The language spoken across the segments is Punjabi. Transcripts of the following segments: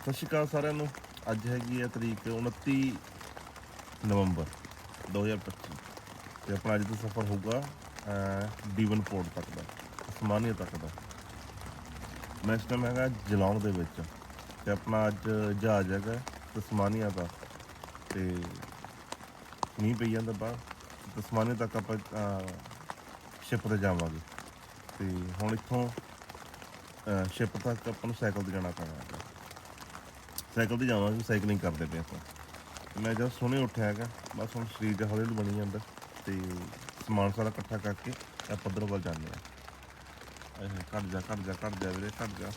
ਸਤਿ ਸ਼੍ਰੀ ਅਕਾਲ ਸਾਰਿਆਂ ਨੂੰ। ਅੱਜ ਹੈਗੀ ਹੈ ਤਰੀਕ 29 ਨਵੰਬਰ 2025 ਤੇ ਆਪਣਾ ਅੱਜ ਦਾ ਸਫ਼ਰ ਹੋਊਗਾ ਡੀਵਨ ਪੋਰਟ ਤੱਕ ਦਾ, ਉਸਮਾਨੀਆ ਤੱਕ ਦਾ। ਮੈਂ ਇਸ ਟਾਈਮ ਹੈਗਾ ਜਲੌਂਗ ਦੇ ਵਿੱਚ ਤੇ ਆਪਣਾ ਅੱਜ ਜਹਾਜ਼ ਹੈਗਾ ਤਸਮਾਨੀਆ ਦਾ ਤੇ ਮੀਂਹ ਪਈ ਜਾਂਦਾ ਬਾਹਰ ਤਸਮਾਨੀਆ ਤੱਕ ਆਪਾਂ ਸ਼ਿਪ ਤੇ ਜਾਵਾਂਗੇ ਤੇ ਹੁਣ ਇੱਥੋਂ ਸ਼ਿਪ ਤੱਕ ਆਪਾਂ ਨੂੰ ਸਾਈਕਲ ਤੇ ਜਾਣਾ ਪੈਣਾ ਸਾਈਕਲ ਤੇ ਜਾਵਾਂਗੇ ਸਾਈਕਲਿੰਗ ਕਰਦੇ ਪਏ ਆਪਾਂ। ਮੈਂ ਜਦ ਸੋਹਣੇ ਉੱਠਿਆ ਹੈਗਾ, ਬਸ ਹੁਣ ਸਰੀਰ ਜਿਹਾ ਹੌਲੀ ਹੌਲੀ ਬਣੀ ਜਾਂਦਾ, ਤੇ ਸਮਾਨ ਸਾਰਾ ਇਕੱਠਾ ਕਰਕੇ ਆਪਾਂ ਪੱਧਰ ਵੱਲ ਜਾਂਦੇ ਆ। ਆਏ ਘੱਟ ਜਾ ਘੱਟ ਜਾ ਘੱਟ ਜਾ ਵੀਰੇ, ਘੱਟ ਜਾ।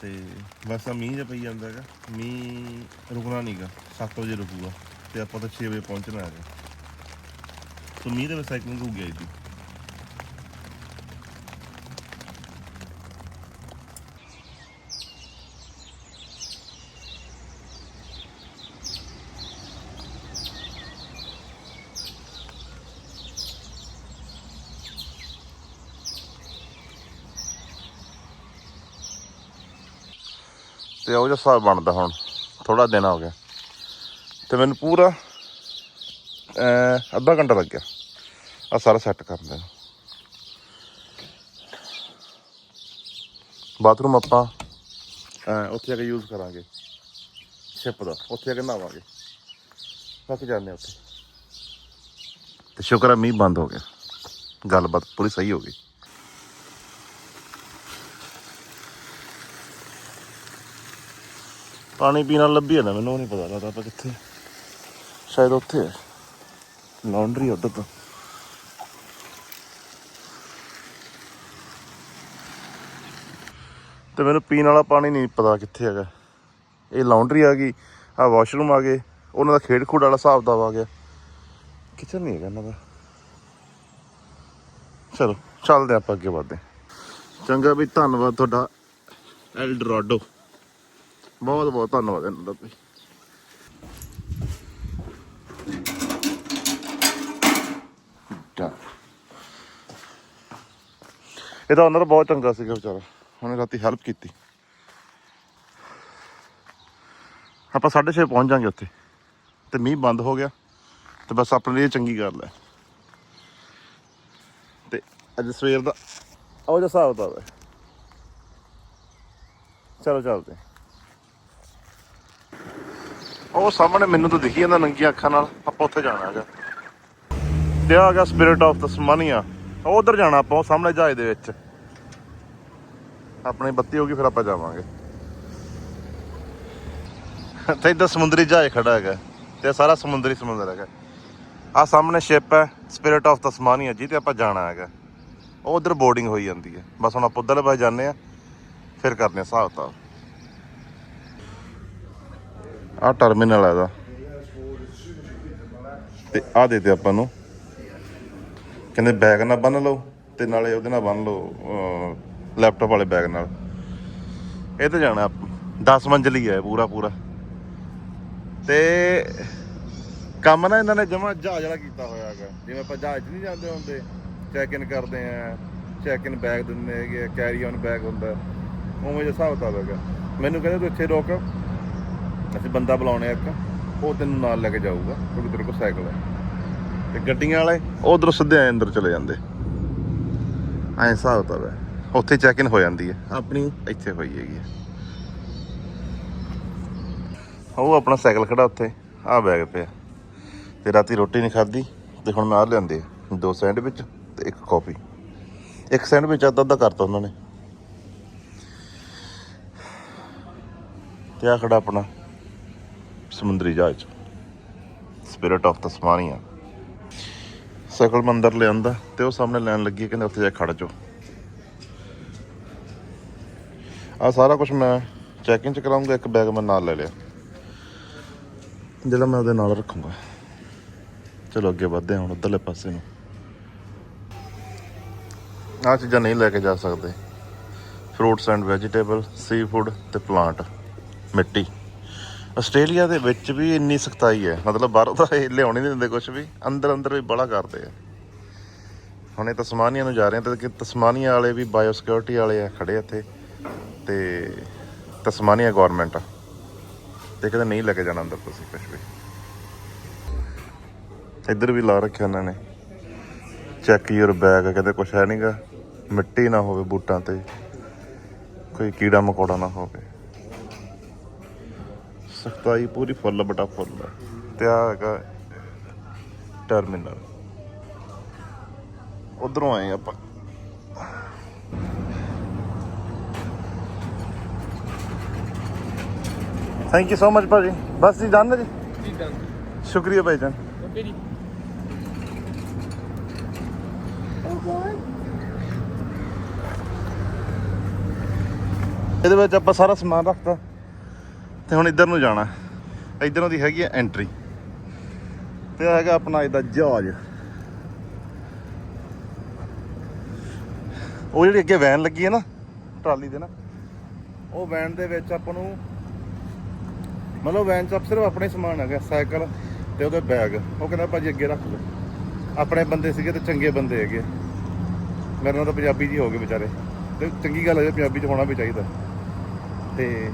ਤੇ ਬਸ ਆ ਮੀਂਹ ਜਿਹਾ ਪਈ ਜਾਂਦਾ ਹੈਗਾ, ਮੀਂਹ ਰੁਕਣਾ ਨਹੀਂਗਾ 7 ਵਜੇ ਰੁਕੂਗਾ, ਤੇ ਆਪਾਂ ਤਾਂ 6 ਵਜੇ ਪਹੁੰਚਣਾ ਹੈਗਾ। ਸੋ ਮੀਂਹ ਦੇ ਵਿੱਚ ਸਾਈਕਲਿੰਗ ਹੋ ਗਿਆ ਜੀ। ਤੇ ਉਹ ਜਿਹਾ ਹਿਸਾਬ ਬਣਦਾ ਹੁਣ ਥੋੜਾ ਦਿਨ ਹੋ ਗਿਆ। ਤੇ ਮੈਨੂੰ ਪੂਰਾ ਅੱਧਾ ਘੰਟਾ ਲੱਗ ਗਿਆ ਆ ਸਾਰਾ ਸੈੱਟ ਕਰਨ ਦੇ। ਬਾਥਰੂਮ ਆਪਾਂ ਉੱਥੇ ਜਾ ਕੇ ਯੂਜ਼ ਕਰਾਂਗੇ। ਛਿਪ ਦਾ, ਉੱਥੇ ਜਾ ਕੇ ਨਹਾਵਾਂਗੇ। ਥੱਕ ਜਾਂਦੇ ਹਾਂ ਉੱਥੇ। ਤੇ ਸ਼ੁਕਰ ਹੈ ਮੀਂਹ ਬੰਦ ਹੋ ਗਿਆ। ਗੱਲਬਾਤ ਪੂਰੀ ਸਹੀ ਹੋ ਗਈ। ਪਾਣੀ ਪੀਣ ਨਾਲ ਲੱਭੀ ਜਾਂਦਾ, ਮੈਨੂੰ ਉਹ ਨਹੀਂ ਪਤਾ ਲੱਗਦਾ ਆਪਾਂ ਕਿੱਥੇ ਸ਼ਾਇਦ ਉੱਥੇ ਹੈ ਲਾਉਂਡਰੀ ਉੱਧਰ ਤੋਂ। ਤੇ ਮੈਨੂੰ ਪੀਣ ਵਾਲਾ ਪਾਣੀ ਨਹੀਂ ਪਤਾ ਕਿੱਥੇ ਹੈਗਾ। ਇਹ ਲਾਉਂਡਰੀ ਆ ਗਈ ਆ ਵਾਸ਼ਰੂਮ ਆ ਗਏ, ਉਹਨਾਂ ਦਾ ਖੇਡ ਖੂਡ ਵਾਲਾ ਹਿਸਾਬ ਦਾ ਆ ਗਿਆ। ਕਿਚਨ ਨਹੀਂ ਹੈਗਾ ਇਹਨਾਂ ਦਾ। ਚਲੋ, ਚੱਲਦੇ ਆਪਾਂ ਅੱਗੇ ਵਧਦੇ ਚੰਗਾ ਵੀ ਧੰਨਵਾਦ ਤੁਹਾਡਾ ਐਲਡਰਾਡੋ ਬਹੁਤ ਬਹੁਤ ਧੰਨਵਾਦ ਇਹਨਾਂ ਦਾ ਭਾਈ ਜਾ। ਇਹਦਾ ਓਨਰ ਬਹੁਤ ਚੰਗਾ ਸੀਗਾ ਵਿਚਾਰਾ। ਉਹਨੇ ਰਾਤੀ ਹੈਲਪ ਕੀਤੀ। ਆਪਾਂ 6:30 ਪਹੁੰਚ ਜਾਾਂਗੇ ਉੱਥੇ। ਤੇ ਮੀਂਹ ਬੰਦ ਹੋ ਗਿਆ। ਤੇ ਬਸ ਆਪਣੇ ਲਈ ਇਹ ਚੰਗੀ ਗੱਲ ਹੈ। ਤੇ ਅੱਜ ਸਵੇਰ ਦਾ ਉਹ ਜਿਹਾ ਹਿਸਾਬ ਦਾ ਹੈ। ਚਲੋ, ਚੱਲਦੇ ਉਹ ਸਾਹਮਣੇ ਮੈਨੂੰ ਤਾਂ ਦਿਖੀ ਜਾਂਦਾ ਨੰਗੀਆਂ ਅੱਖਾਂ ਨਾਲ। ਆਪਾਂ ਉੱਥੇ ਜਾਣਾ ਹੈਗਾ। ਤੇ ਆ ਗਿਆ ਸਪਿਰਿਟ ਆਫ ਤਸਮਾਨੀਆ ਉਹ ਉਧਰ ਜਾਣਾ ਆਪਾਂ, ਉਹ ਸਾਹਮਣੇ ਜਹਾਜ਼ ਦੇ ਵਿੱਚ। ਆਪਣੀ ਬੱਤੀ ਹੋ ਗਈ ਫਿਰ ਆਪਾਂ ਜਾਵਾਂਗੇ। ਤੇ ਇੱਧਰ ਸਮੁੰਦਰੀ ਜਹਾਜ਼ ਖੜਾ ਹੈਗਾ। ਤੇ ਸਾਰਾ ਸਮੁੰਦਰੀ ਸਮੁੰਦਰ ਹੈਗਾ। ਆ ਸਾਹਮਣੇ ਸ਼ਿਪ ਹੈ ਸਪਿਰਿਟ ਆਫ ਤਸਮਾਨੀਆ ਜੀ, ਤੇ ਆਪਾਂ ਜਾਣਾ ਹੈਗਾ। ਉਹ ਉਧਰ ਬੋਰਡਿੰਗ ਹੋਈ ਜਾਂਦੀ ਹੈ। ਬਸ ਹੁਣ ਆਪਾਂ ਉਧਰਲੇ ਪਾਸੇ ਜਾਂਦੇ ਆ ਫਿਰ ਕਰਨੇ ਆ ਹਿਸਾਬ ਕਿਤਾਬ ਆ ਟਰਮੀਨਲ ਹੈ ਇਹਦਾ। ਤੇ ਆ ਦੇ ਤੇ ਆਪਾਂ ਨੂੰ। ਕਹਿੰਦੇ ਬੈਗ ਨਾਲ ਬੰਨ ਲਓ ਤੇ ਨਾਲੇ ਉਹਦੇ ਨਾਲ ਬੰਨ ਲਓ ਲੈਪਟਾਪ ਵਾਲੇ ਬੈਗ ਨਾਲ। ਇਹ ਤੇ ਜਾਣਾ 10 ਮੰਜ਼ਲੀ ਹੈ ਪੂਰਾ ਪੂਰਾ। ਤੇ ਕੰਮ ਨਾ ਇਹਨਾਂ ਨੇ ਜਮਾ ਜਹਾਜ਼ ਵਾਲਾ ਕੀਤਾ ਹੋਇਆ ਹੈਗਾ। ਜਿਵੇਂ ਆਪਾਂ ਜਹਾਜ਼ 'ਚ ਨਹੀਂ ਜਾਂਦੇ ਹੁੰਦੇ ਚੈੱਕ ਇਨ ਕਰਦੇ ਆ ਚੈੱਕ ਇਨ ਬੈਗ ਦਿੰਦੇ ਹੈਗੇ ਕੈਰੀ ਔਨ ਬੈਗ ਹੁੰਦਾ। ਉਵੇਂ ਜਿਹਾ ਹਿਸਾਬ ਕਿਤਾਬ ਹੈਗਾ। ਮੈਨੂੰ ਕਹਿੰਦੇ ਤੂੰ ਇੱਥੇ ਰੋਕ। ਅਸੀਂ ਬੰਦਾ ਬੁਲਾਉਣੇ ਆ ਇੱਕ ਉਹ ਤੈਨੂੰ ਨਾਲ ਲੈ ਕੇ ਜਾਊਗਾ ਕਿਉਂਕਿ ਤੇਰੇ ਕੋਲ ਸਾਈਕਲ ਹੈ। ਤੇ ਗੱਡੀਆਂ ਵਾਲੇ ਉਧਰੋਂ ਸਿੱਧੇ ਐਂ ਅੰਦਰ ਚਲੇ ਜਾਂਦੇ। ਐਂ ਹਿਸਾਬ ਕਿਤਾਬ ਹੈ। ਉੱਥੇ ਚੈੱਕ ਇਨ ਹੋ ਜਾਂਦੀ ਹੈ। ਆਪਣੀ ਇੱਥੇ ਹੋਈ ਹੈਗੀ ਉਹ ਆਪਣਾ ਸਾਈਕਲ ਖੜਾ ਉੱਥੇ ਆਹ ਬੈਗ ਪਿਆ। ਤੇ ਰਾਤੀ ਰੋਟੀ ਨਹੀਂ ਖਾਧੀ ਤੇ ਹੁਣ ਮੈਂ ਆ ਲਿਆਂਦੇ ਆ। ਦੋ ਸੈਂਡਵਿਚ ਤੇ ਇੱਕ ਕਾਫੀ। ਇੱਕ ਸੈਂਡਵਿਚ ਅੱਧਾ ਅੱਧਾ ਕਰਤਾ ਉਹਨਾਂ ਨੇ। ਤੇ ਆ ਖੜਾ ਆਪਣਾ। ਸਮੁੰਦਰੀ ਜਹਾਜ਼ ਸਪਿਰਿਟ ਆਫ ਤਸਮਾਨੀਆ ਸਾਈਕਲ ਮੰਦਰ ਲਿਆਂਦਾ ਤੇ ਉਹ ਸਾਹਮਣੇ ਲੈਣ ਲੱਗੀ, ਕਹਿੰਦੇ ਉੱਥੇ ਜਾ ਕੇ ਖੜ ਜਾਓ। ਆ ਸਾਰਾ ਕੁਝ ਮੈਂ ਚੈਕਿੰਗ ਚ ਕਰਾਉਂਗਾ, ਇੱਕ ਬੈਗ ਮੈਂ ਨਾਲ ਲੈ ਲਿਆ। ਜਿਹੜਾ ਮੈਂ ਉਹਦੇ ਨਾਲ ਰੱਖੂੰਗਾ। ਚਲੋ ਅੱਗੇ ਵਧਦੇ ਹਾਂ ਹੁਣ ਉਧਰਲੇ ਪਾਸੇ ਨੂੰ। ਆਹ ਚੀਜ਼ਾਂ ਨਹੀਂ ਲੈ ਕੇ ਜਾ ਸਕਦੇ। Fruits and vegetable sea food ਤੇ ਪਲਾਂਟ ਮਿੱਟੀ। ਆਸਟ੍ਰੇਲੀਆ ਦੇ ਵਿੱਚ ਵੀ ਇੰਨੀ ਸਖਤਾਈ ਹੈ। ਮਤਲਬ ਬਾਹਰੋਂ ਤਾਂ ਇਹ ਲਿਆਉਣ ਨਹੀਂ ਦਿੰਦੇ ਕੁਝ ਵੀ। ਅੰਦਰ ਅੰਦਰ ਵੀ ਬੜਾ ਕਰਦੇ ਆ। ਹੁਣ ਇਹ ਤਸਮਾਨੀਆ ਨੂੰ ਜਾ ਰਹੇ ਆ ਤੇ ਕਿ ਤਸਮਾਨੀਆ ਵਾਲੇ ਵੀ ਬਾਇਓ ਸਿਕਿਉਰਿਟੀ ਵਾਲੇ ਆ ਖੜੇ ਇੱਥੇ। ਤੇ ਤਸਮਾਨੀਆ ਗਵਰਨਮੈਂਟ ਤੇ ਕਹਿੰਦੇ ਨਹੀਂ ਲੈ ਕੇ ਜਾਣਾ ਅੰਦਰ ਤੁਸੀਂ ਕੁਝ ਵੀ। ਇੱਧਰ ਵੀ ਲਾ ਰੱਖਿਆ ਉਹਨਾਂ ਨੇ। ਚੈੱਕ ਯੂਰ ਬੈਗ, ਕਹਿੰਦੇ ਕੁਛ ਹੈ ਨਹੀਂਗਾ ਮਿੱਟੀ ਨਾ ਹੋਵੇ ਬੂਟਾਂ ਤੇ। ਕੋਈ ਕੀੜਾ ਮਕੌੜਾ ਨਾ ਹੋਵੇ। ਸਖਤਾਈ ਪੂਰੀ ਫੁੱਲ ਬਟਾ ਫੁੱਲ ਹੈ ਤੇ ਆ ਹੈਗਾ ਟਰਮੀਨਲ ਉਧਰੋਂ ਆਏ ਆਪਾਂ। ਥੈਂਕ ਯੂ ਸੋ ਮਚ ਭਾਜੀ। ਬਸ ਜੀ ਜਾਣਦੇ ਜੀ? ਠੀਕ ਹੈ ਸ਼ੁਕਰੀਆ ਭਾਈ ਜਾਨ। ਓਕੇ ਜੀ। ਇਹਦੇ ਵਿੱਚ ਆਪਾਂ ਸਾਰਾ ਸਮਾਨ ਰੱਖਤਾ। ਤੇ ਹੁਣ ਇੱਧਰ ਨੂੰ ਜਾਣਾ। ਇੱਧਰੋਂ ਦੀ ਹੈਗੀ ਹੈ ਐਂਟਰੀ ਤੇ ਹੈਗਾ ਆਪਣਾ ਇਹਦਾ ਜਹਾਜ਼। ਉਹ ਜਿਹੜੀ ਅੱਗੇ ਵੈਨ ਲੱਗੀ ਹੈ ਨਾ, ਟਰਾਲੀ ਦੇ ਨਾ, ਉਹ ਵੈਨ ਦੇ ਵਿੱਚ ਆਪਾਂ ਨੂੰ ਮਤਲਬ ਵੈਨ 'ਚ ਸਿਰਫ ਆਪਣੇ ਸਮਾਨ ਹੈਗਾ, ਸਾਈਕਲ ਤੇ ਉਹਦੇ ਬੈਗ ਉਹ ਕਹਿੰਦਾ ਭਾਜੀ ਅੱਗੇ ਰੱਖ ਲਓ। ਆਪਣੇ ਬੰਦੇ ਸੀਗੇ ਤੇ ਚੰਗੇ ਬੰਦੇ ਹੈਗੇ। ਮੇਰੇ ਨਾਲ ਤਾਂ ਪੰਜਾਬੀ ਜੀ ਹੋ ਗਏ ਵਿਚਾਰੇ। ਤੇ ਚੰਗੀ ਗੱਲ ਹੈ, ਪੰਜਾਬੀ ਚ ਹੋਣਾ ਵੀ ਚਾਹੀਦਾ। ਤੇ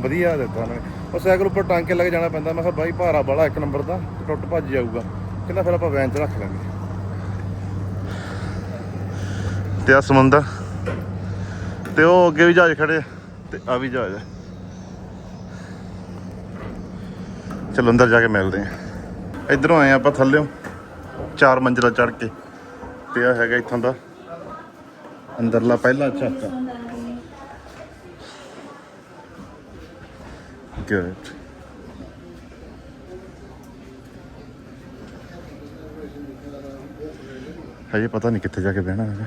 ਵਧੀਆ ਦਿੱਤਾ ਉਹਨੇ ਉਹ ਸਾਈਕਲ ਉੱਪਰ ਟਾਂਕੇ ਲੱਗ ਜਾਣਾ ਪੈਂਦਾ। ਮੈਂ ਕਿਹਾ ਬਾਈ ਭਾਰਾ ਬਾਲਾ ਇੱਕ ਨੰਬਰ ਦਾ, ਟੁੱਟ ਭੱਜ ਜਾਊਗਾ। ਕਹਿੰਦਾ ਫਿਰ ਆਪਾਂ ਵੈਨ 'ਚ ਰੱਖ ਲਾਂਗੇ। ਤੇ ਆ ਸਮੁੰਦਰ। ਤੇ ਉਹ ਅੱਗੇ ਵੀ ਜਹਾਜ਼ ਖੜੇ ਤੇ ਆ ਵੀ ਜਹਾਜ਼ ਹੈ ਚਲੋ ਅੰਦਰ ਜਾ ਕੇ ਮਿਲਦੇ ਆ। ਇਧਰੋਂ ਆਏ ਆਪਾਂ ਥੱਲਿਓਂ। ਚਾਰ ਮੰਜ਼ਿਲਾ ਚੜ੍ਹ ਕੇ। ਤੇ ਆ ਹੈਗਾ ਇੱਥੋਂ ਦਾ ਅੰਦਰਲਾ ਪਹਿਲਾ ਝਾਕਾ ਗੁੱਡ ਹਜੇ ਪਤਾ ਨਹੀਂ ਕਿੱਥੇ ਜਾ ਕੇ ਬਹਿਣਾ ਹੈਗਾ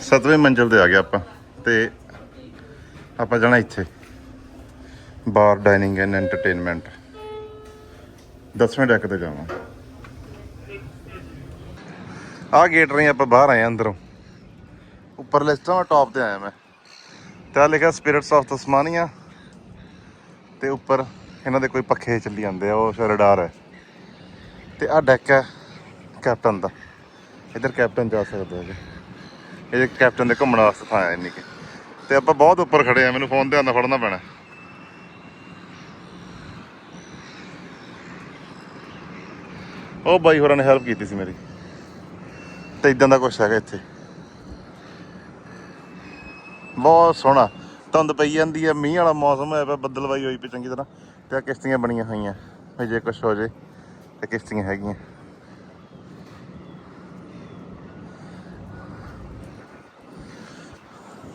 ਸਤਵੇਂ ਮੰਜ਼ਿਲ ਤੇ ਆ ਗਏ ਆਪਾਂ ਤੇ ਆਪਾਂ ਜਾਣਾ ਇੱਥੇ। Bar dining and entertainment. ਦਸਵੇਂ ਡੈਕ ਤੇ ਜਾਵਾਂ। ਆ ਗੇਟ ਰਹੀ ਆਪਾਂ ਬਾਹਰ ਆਏ ਆਂ ਅੰਦਰੋਂ। ਉੱਪਰ ਲਿਸਟਾਂ ਟੌਪ ਤੇ ਆਇਆ ਮੈਂ। ਤੇ ਆ ਲਿਖਿਆ ਸਪਿਰਿਟਸ ਆਫ ਤਸਮਾਨੀਆ ਤੇ ਉੱਪਰ ਇਹਨਾਂ ਦੇ ਕੋਈ ਪੱਖੇ ਚੱਲੀ ਜਾਂਦੇ ਆ, ਉਹ ਸ਼ਰਡਾਰ ਹੈ। ਤੇ ਆ ਡੈਕ ਹੈ ਕੈਪਟਨ ਦਾ। ਇੱਧਰ ਕੈਪਟਨ ਜਾ ਸਕਦਾ ਹੈ। ਇਹ ਕੈਪਟਨ ਦੇ ਘੁੰਮਣ ਵਾਸਤੇ ਥਾਂ ਹੈ ਇੰਨੀ ਕਿ। ਤੇ ਆਪਾਂ ਬਹੁਤ ਉੱਪਰ ਖੜੇ ਆ, ਮੈਨੂੰ ਫੋਨ ਧਿਆਨ ਨਾਲ ਫੜਨਾ ਪੈਣਾ। ਉਹ ਬਾਈ ਹੋਰਾਂ ਨੇ ਹੈਲਪ ਕੀਤੀ ਸੀ ਮੇਰੀ। ਤੇ ਇਦਾਂ ਦਾ ਕੁਛ ਹੈਗਾ ਇੱਥੇ। ਬਹੁਤ ਸੋਹਣਾ। ਧੁੰਦ ਪਈ ਜਾਂਦੀ ਹੈ ਮੀਂਹ ਵਾਲਾ ਮੌਸਮ ਹੋਇਆ ਪਿਆ, ਬੱਦਲਵਾਈ ਹੋਈ ਪਈ ਚੰਗੀ ਤਰ੍ਹਾਂ। ਤੇ ਆ ਕਿਸ਼ਤੀਆਂ ਬਣੀਆਂ ਹੋਈਆਂ। ਵੀ ਜੇ ਕੁਛ ਹੋ ਜੇ, ਤੇ ਕਿਸ਼ਤੀਆਂ ਹੈਗੀਆਂ।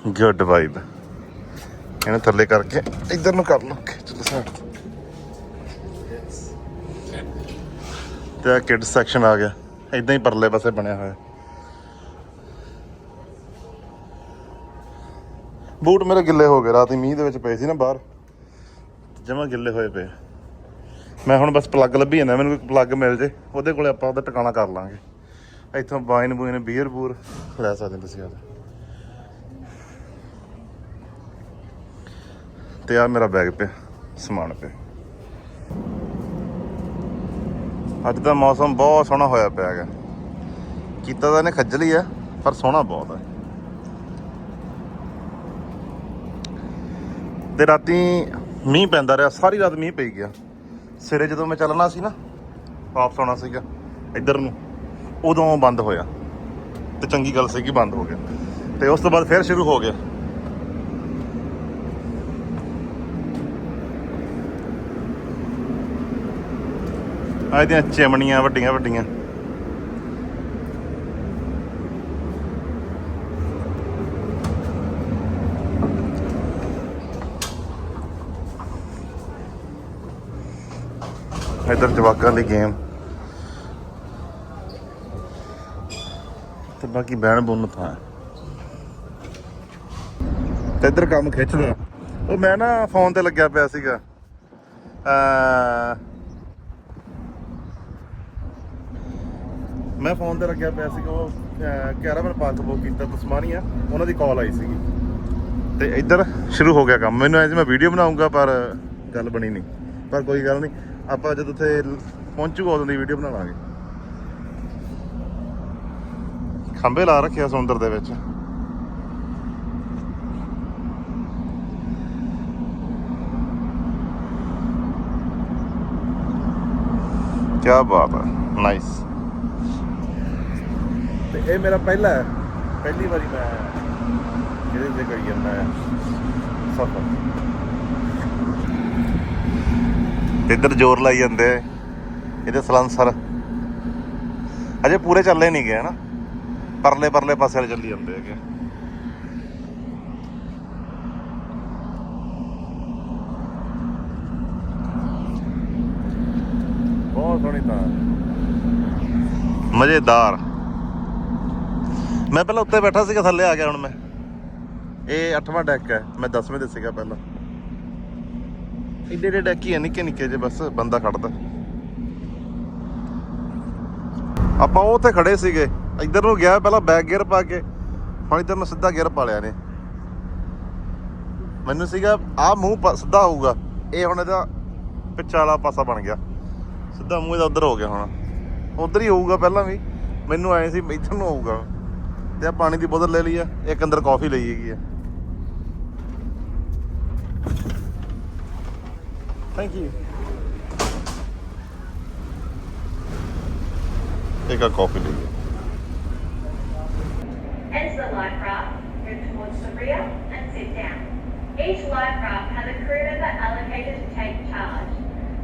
ਗੁੱਡ ਵਾਈਬ ਇਹਨੂੰ ਥੱਲੇ ਕਰਕੇ ਇੱਧਰ ਨੂੰ ਕਰ ਲਓ। ਚਲੋ ਸਾਈਡ ਤੇ। ਆ ਕਿਡਸ ਸੈਕਸ਼ਨ ਆ ਗਿਆ। ਇਦਾਂ ਹੀ ਪਰਲੇ ਪਾਸੇ ਬਣਿਆ ਹੋਇਆ। ਬੂਟ ਮੇਰੇ ਗਿੱਲੇ ਹੋ ਗਏ। ਰਾਤੀ ਮੀਂਹ ਦੇ ਵਿੱਚ ਪਏ ਸੀ ਨਾ ਬਾਹਰ। ਜਮਾ ਗਿੱਲੇ ਹੋਏ ਪਏ। ਮੈਂ ਹੁਣ ਬਸ ਪਲੱਗ ਲੱਭੀ ਜਾਂਦਾ। ਮੈਨੂੰ ਕੋਈ ਪਲੱਗ ਮਿਲ ਜੇ, ਉਹਦੇ ਕੋਲੇ ਆਪਾਂ ਉਹਦਾ ਟਿਕਾਣਾ ਕਰ ਲਾਂਗੇ। ਇੱਥੋਂ ਵਾਈਨ ਬੂਇਨ ਬੀਅਰ ਬੂਰ ਲੈ ਸਕਦੇ ਤੁਸੀਂ ਆ ਤੇ ਆ ਮੇਰਾ ਬੈਗ ਪਿਆ, ਸਮਾਨ ਪਿਆ। ਅੱਜ ਦਾ ਮੌਸਮ ਬਹੁਤ ਸੋਹਣਾ ਹੋਇਆ ਪਿਆ ਹੈਗਾ। ਕੀਤਾ ਤਾਂ ਇਹਨੇ ਖੱਜਲੀ ਆ, ਪਰ ਸੋਹਣਾ ਬਹੁਤ ਹੈ ਤੇ ਰਾਤੀ ਮੀਂਹ ਪੈਂਦਾ ਰਿਹਾ, ਸਾਰੀ ਰਾਤ ਮੀਂਹ ਪਈ ਗਿਆ। ਸਵੇਰੇ ਜਦੋਂ ਮੈਂ ਚੱਲਣਾ ਸੀ ਨਾ, ਵਾਪਸ ਆਉਣਾ ਸੀਗਾ, ਇੱਧਰ ਨੂੰ, ਉਦੋਂ ਬੰਦ ਹੋਇਆ। ਤੇ ਚੰਗੀ ਗੱਲ ਸੀ ਕਿ ਬੰਦ ਹੋ ਗਿਆ। ਤੇ ਉਸ ਤੋਂ ਬਾਅਦ ਫਿਰ ਸ਼ੁਰੂ ਹੋ ਗਿਆ। ਆ ਇਹਦੀਆਂ ਚਿਮਣੀਆਂ ਵੱਡੀਆਂ ਵੱਡੀਆਂ। ਇਧਰ ਜਵਾਕਾਂ ਦੀ ਗੇਮ। ਤੇ ਬਾਕੀ ਬਹਿਣ ਬੁੰਨ ਥਾਂ। ਹੈ। ਤੇ ਇਧਰ ਕੰਮ ਖਿੱਚਦਾ। ਉਹ ਮੈਂ ਨਾ ਫੋਨ ਤੇ ਲੱਗਿਆ ਪਿਆ ਸੀਗਾ। ਅ ਮੈਂ ਫੋਨ ਤੇ ਲੱਗਿਆ ਪਿਆ ਸੀਗਾ, ਉਹ ਕੈਰਾਮਨ ਪਾਰਕ ਬੁੱਕ ਕੀਤਾ ਤਸਮਾਨੀਆ ਉਹਨਾਂ ਦੀ ਕਾਲ ਆਈ ਸੀਗੀ। ਤੇ ਇੱਧਰ ਸ਼ੁਰੂ ਹੋ ਗਿਆ ਕੰਮ। ਮੈਨੂੰ ਐਂ ਸੀ, ਮੈਂ ਵੀਡੀਓ ਬਣਾਉਂਗਾ, ਪਰ ਗੱਲ ਬਣੀ ਨਹੀਂ। ਪਰ ਕੋਈ ਗੱਲ ਨਹੀਂ, ਆਪਾਂ ਜਦੋਂ ਉੱਥੇ ਪਹੁੰਚੂਗਾ, ਉਦੋਂ ਦੀ ਵੀਡੀਓ ਬਣਾ ਲਾਂਗੇ। ਖੰਭੇ ਲਾ ਰੱਖਿਆ ਸਮੁੰਦਰ ਦੇ ਵਿੱਚ। ਕੀ ਬਾਤ ਹੈ ਨਾਈਸ ਇਹ ਮੇਰਾ ਪਹਿਲਾ ਹੈ। ਪਹਿਲੀ ਵਾਰੀ ਮੈਂ ਇਹਦੇ ਤੇ ਕਰੀ ਜਾਂਦਾ ਸਫਰ। ਇੱਧਰ ਜ਼ੋਰ ਲਾਈ ਜਾਂਦੇ। ਇਹਦੇ ਸਲੈਂਸਰ ਅਜੇ ਪੂਰੇ ਚੱਲੇ ਨਹੀਂ ਗਏ ਨਾ? ਪਰਲੇ ਪਰਲੇ ਪਾਸੇ ਵਾਲੇ ਚੱਲੀ ਜਾਂਦੇ ਹੈਗੇ ਬਹੁਤ ਸੋਹਣੀ ਤਾਂ ਮਜ਼ੇਦਾਰ। ਮੈਂ ਪਹਿਲਾਂ ਉੱਤੇ ਬੈਠਾ ਸੀਗਾ, ਥੱਲੇ ਆ ਗਿਆ ਹੁਣ ਮੈਂ। ਇਹ 8ਵਾਂ ਡੈਕ ਹੈ, ਮੈਂ 10ਵੇਂ ਤੇ ਸੀਗਾ ਪਹਿਲਾਂ। ਏਡੇ ਏਡੇ ਡੈਕ ਹੀ ਆ ਨਿੱਕੇ ਨਿੱਕੇ ਜੇ ਬਸ, ਬੰਦਾ ਖੜਦਾ। ਆਪਾਂ ਉਹ ਉੱਥੇ ਖੜੇ ਸੀਗੇ, ਇੱਧਰ ਨੂੰ ਗਿਆ ਪਹਿਲਾਂ ਬੈਕ ਗੇਅਰ ਪਾ ਕੇ, ਹੁਣ ਇੱਧਰ ਨੂੰ ਸਿੱਧਾ ਗੇਅਰ ਪਾ ਲਿਆ ਨੇ ਮੈਨੂੰ ਸੀਗਾ, ਆਹ ਮੂੰਹ ਪ- ਸਿੱਧਾ ਹੋਊਗਾ, ਇਹ ਹੁਣ ਇਹਦਾ ਪਿੱਛੇ ਵਾਲਾ ਪਾਸਾ ਬਣ ਗਿਆ। ਸਿੱਧਾ ਮੂੰਹ ਇਹਦਾ ਉੱਧਰ ਹੋ ਗਿਆ ਹੁਣ। ਉੱਧਰ ਹੀ ਹੋਊਗਾ ਪਹਿਲਾਂ ਵੀ, ਮੈਨੂੰ ਐ ਸੀ, ਇੱਧਰ ਨੂੰ ਹੋਊਗਾ। ਤੇ ਆ ਪਾਣੀ ਦੀ ਬੋਤਲ ਲੈ ਲਈ ਆ ਇੱਕ ਅੰਦਰ ਕਾਫੀ ਲਈ ਹੈਗੀ ਆ ਥੈਂਕ ਯੂ ਇੱਕ ਆ ਕਾਫੀ ਲਈ ਆ Enter the life raft, move towards the rear and sit down. Each life raft has a crew member allocated to take charge.